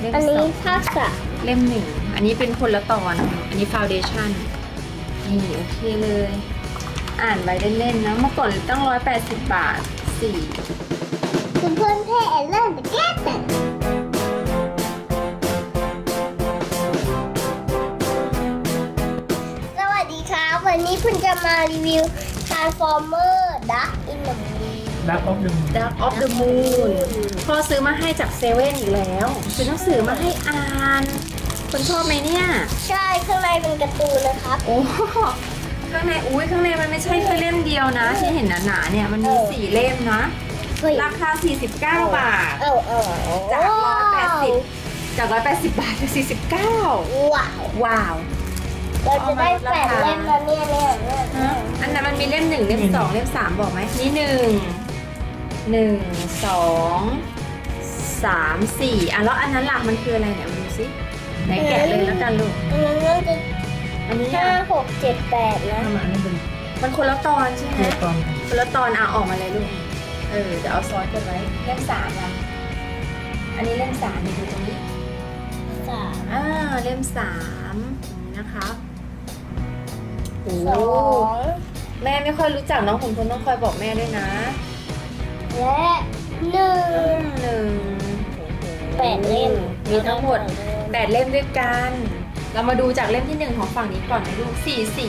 เล่มอันสนี้องภาคสามเล่มหนึ่งอันนี้เป็นคนละตอน อันนี้ฟาวเดชั่นนี่โอเคเลย อ่านไว้เล่นๆนะเมื่อก่อนตั้งร้อยแปดสิบบาทสี่คุณเพื่อนเพ่เล่นแต่แก้แต่สวัสดีครับ วันนี้คุณจะมารีวิว Transformer ดักออฟเดอะมูน Dark of the Moon พ่อซื้อมาให้จากเซเว่นอีกแล้วซื้อหนังสือมาให้อ่านคุณชอบไหมเนี่ย ใช่ข้างในเป็นการ์ตูนนะครับ โอ้ข้างในอุ้ยข้างในมันไม่ใช่แค่เล่มเดียวนะ ที่เห็นหนาๆเนี่ยมันมีเออสี่เล่มนะ เฮ้ยราคา 49 บาท เอาเอาจาก180จาก 180 บาทเป็น49 ว้าวว้าว เราจะได้แปดเล่มแล้วเนี่ยเนี่ยเนี่ย อันนั้นมันมีเล่มหนึ่งเล่มสองเล่มสามบอกไหมนี่หนึ่ง หนึ่งสองสามสี่อะแล้วอันนั้นหลักมันคืออะไรเนี่ยมาดูสิไหนแกะเลยแล้วกันลูกอันนั้นน่าจะอันนี้ห้าอะหกเจ็ดแปดนะถ้ามาอันนั้นเป็นมันคนละตอนใช่ไหม ตัวตอนกันคนละตอนอะออกมาเลยลูก เออเดี๋ยวเอาซอสกันไว้เล่มสามอะ อันนี้เล่มสามนี่ดูตรงนี้ สาม อ่าเล่มสามนะครับโอ้สองแม่ไม่ค่อยรู้จักน้องขุนพลต้องคอยบอกแม่ด้วยนะ และหนึ่งหนึ่งแปดเล่มมีทั้งหมดแปดเล่มด้วยกัน เรามาดูจากเล่มที่หนึ่งของฝั่งนี้ก่อนนะลูกสี่สี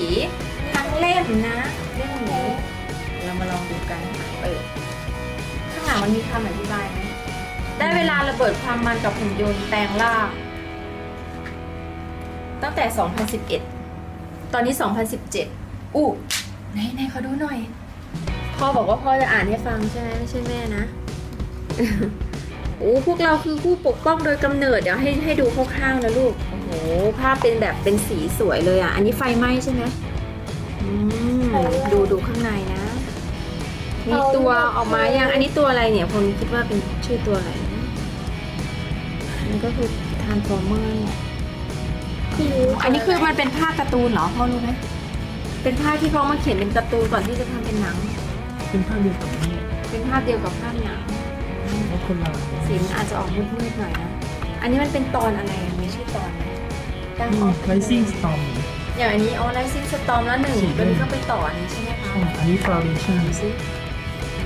ทั้งเล่มนะเล่มนี้เรามาลองดูกันเปิดข้างหลังมันมีคำอธิบายไหมได้เวลาระเบิดความมันกับหุ่นยนต์แปลงล่างตั้งแต่ 2011 ตอนนี้ 2017 อู้ไหนไหนเขาดูหน่อย พ่อบอกว่าพ่อจะอ่านให้ฟังใช่ไหมไม่ใช่แม่นะโอ้พวกเราคือผู้ปกป้องโดยกำเนิดเดี๋ยวให้ให้ดูคร่าวๆนะลูกโอ้โหภาพเป็นแบบเป็นสีสวยเลยอะ อันนี้ไฟไหม้ใช่ไหมอืมดูดูข้างในนะมีตัวออกมายังอันนี้ตัวอะไรเนี่ยผมคิดว่าเป็นชื่อตัวอะไรนะมันก็คือทานฟอร์เมอร์เนี่ยอันนี้คือมันเป็นภาพการ์ตูนเหรอพ่อรู้ไหมเป็นภาพที่เขามาเขียนเป็นการ์ตูนก่อนที่จะทำเป็นหนัง เป็นภาพเดียวกับนี่เป็นภาพเดียวกับภาพหนังแล้วคนละสีมันอาจจะออกมืดๆหน่อยนะ อันนี้มันเป็นตอนอะไรอะมีชื่อตอนไหมดังนี่ออกไรซิ่งสตอมอย่างอันนี้ออไลซิงสตอมแล้วหนึ่งสีตัวนี้ก็ไปต่ออันนี้ใช่ไหมคะอันนี้ฟาวเดชั่นดูสิ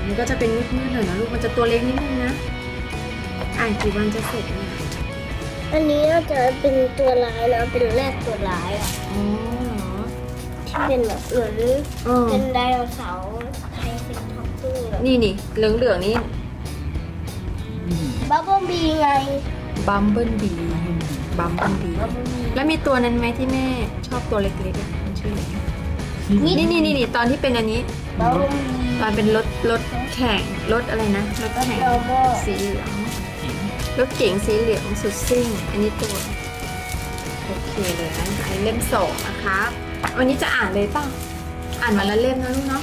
มันก็จะเป็นมืดๆหน่อยนะลูกมันจะตัวเล็กนิดนึงนะ อ่านกี่วันจะเสร็จเนี่ยอันนี้น่าจะเป็นตัวร้ายนะเป็นแรกตัวร้ายอะอ๋อ เหรอที่เป็นแบบเหมือนเออเป็นไดโนเสาร์ไทยเป็นท็อปปิ้งแบบนี่นี่เหลืองๆนี่บับเบิ้ลบีไงบัมเบิลบีบัมเบิลบีบับเบิ้ลบีแล้วมีตัวนั้นไหมที่แม่ชอบตัวเล็กๆอะมันชื่ออะไรนี่นี่นี่นี่นี่ตอนที่เป็นอันนี้ บับเบิ้ลบีตอนเป็นรถรถแข่งรถอะไรนะรถแข่งโลโม่สีเหลืองรถเก๋งสีเหลืองสุดซิ่ง อันนี้ตัว โอเคเลยนะอันนี้เล่มสองนะคะ วันนี้จะอ่านเลยเปล่าอ่านมาละเล่มนะลูกเนาะ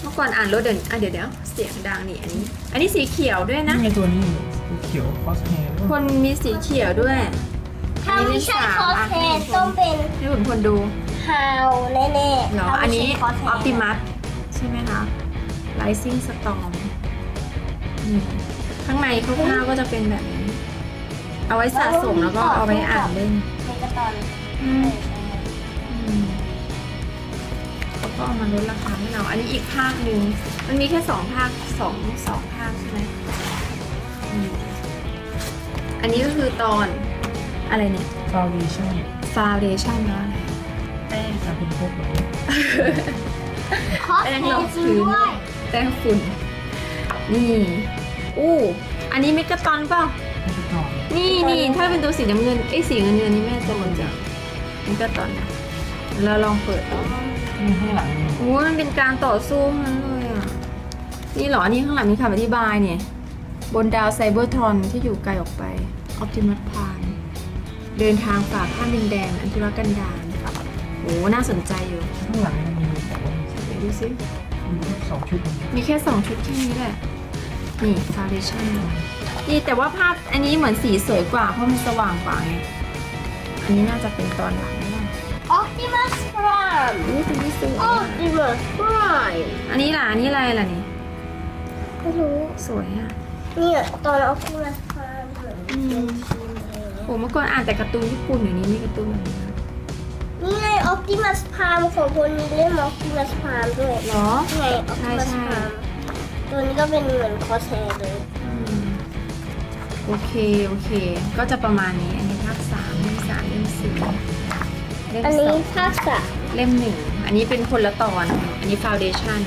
เมื่อก่อนอ่านรถเดี๋ยวอะเดี๋ยวเดี๋ยวเสียงดังนี่อันนี้ อันนี้สีเขียวด้วยนะ นี่ไงตัวนี้ตัวเขียวคอสแฮร์คนมีสีเขียวด้วยถ้าไม่ใช่คอสแทนต้องเป็นให้คุณคนดูฮาวแน่ๆเหรอถ้าอันไม่นี้ใช่คอสแทออ t ติมัสใช่ไหมคะ Rising Storm นี่ข้างในคร่าวๆก็จะเป็นแบบนี้ เอาไว้สะสมแล้วก็เอาไว้อ่านเล่นในกระตอน ก็เอามาลดราคาให้เรา อันนี้อีกภาคหนึ่งมันมีแค่สองภาคสองสองภาคใช่ไหมอืมอันนี้ก็คือตอนอะไรเนี่ยฟาวเดชั่น Foundation นะแป้งจะเป็นพวกแบบนี้คอสแป้แทงรอนงซื้อพื้นด้วยแป้งฝุ่น นี่ อู้อันนี้เมกะตอนเปล่าไม่ต้องต่อนี่นี่ถ้าเป็นตัวสีน้ำเงินไอ้ยสีเงินเงินนี่แม่จะรู้จักเมกะตอนนะ เราลองเปิดดูนี่ข้างหลังนี่โอ้ยมันเป็นการต่อสู้ทั้งนั้นเลยอะ นี่เหรอ นี่ข้างหลังมีคำอธิบายเนี่ย บนดาวไซเบอร์ทรอนที่อยู่ไกลออกไปออ t ติมัสพานเดินทางฝ่าข้ามดินแดนอันธุรกันดารโอ้น่าสนใจอยู่ ข้างหลังมันมีแต่ว่าเดี๋ยวดูซิมีสองชุดมันมีแค่สองชุดแค่นี้แหละ นี่ฟาวเดชั่นนี่แต่ว่าภาพอันนี้เหมือนสีสวยกว่าเพราะมันสว่างกว่าไง อันนี้น่าจะเป็นตอนหลังนะออ t ติมัส พรามนี่ตัวนี้สวยอออะ t ติมัสพรามอันนี้ล่ะอันนี้อะไรล่ะนี่ไม่รู้สวยอะเนี่ยตอนออ t ติมัสพรามเหมือนเป็นทีมอ้เมื่อก่อนอ่านแต่การ์ตูนญี่ปุ่นเดี๋ยวนี้มีการ์ตูนแบบนี้นะนี่ไงออ t ติมัสพามของคนนี้เล่นออ t ติมัสพามด้วยเหรอ นี่ไงออ t ติมัสใช่พามตัวนี้ก็เป็นเหมือนคอสแฮร์เลย อืมโอเค โอเค ก็จะประมาณนี้ อันนี้ภาคสามเล่มสามเล่มสี่ เล่มอันสนี้องภาคสามเล่มหนึ่ง อันนี้เป็นคนละตอน อันนี้ฟาวเดชั่น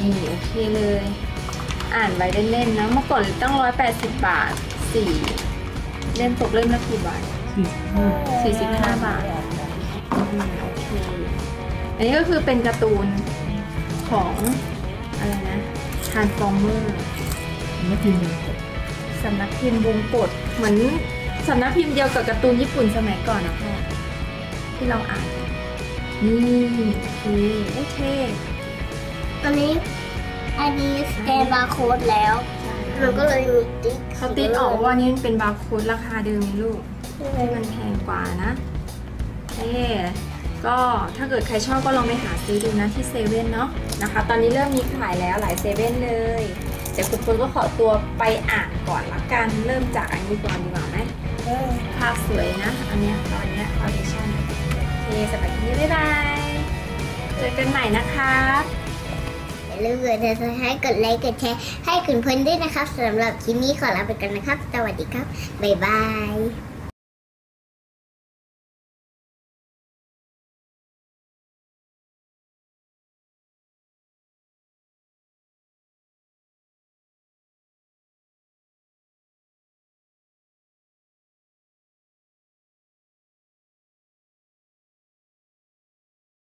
นี่โอเคเลย อ่านไว้เล่นๆนะ เมื่อก่อนตั้งร้อยแปดสิบบาทสี่เล่มตกเล่มละกี่บาท สี่สิบห้า45บาท อืมโอเค อันนี้ก็คือเป็นการ์ตูนของ อะไรนะ Transformer ไม่กินเลยสำนักพิมพ์วงกฎเหมือนสำนักพิมพ์เดียวกับการ์ตูนญี่ปุ่นสมัยก่อนนะพ่อ ที่เราอ่านกันนี่โอเคโอเคอันนี้อันนี้สแกนบาร์โค้ดแล้วมันก็เลยมีติ๊กเขาติดออกว่านี่มันเป็นบาร์โค้ดราคาเดิมนี่ลูกที่มันแพงกว่านะเอ๊ก็ถ้าเกิดใครชอบก็ลองไปหาซื้อดูนะที่เซเว่นเนาะนะคะ ตอนนี้เริ่มมีขายแล้วหลายเซเว่นเลยเดี๋ยวคุณคนก็ขอตัวไปอ่านก่อนละกัน เริ่มจากอันนี้ก่อนดีกว่าไหมเออภาพสวยนะ อันเนี้ยตอนเนี้ยฟาวเดชั่นโอ เคสำหรับวันนี้บ๊ายบายเจอกันใหม่นะคะอย่าลืมกดติดตามให้กดไลค์กดแชร์ให้คุณเพื่อนด้วยนะครับสำหรับคลิปนี้ขอลาไปกันนะครับ สวัสดีครับ บ๊ายบาย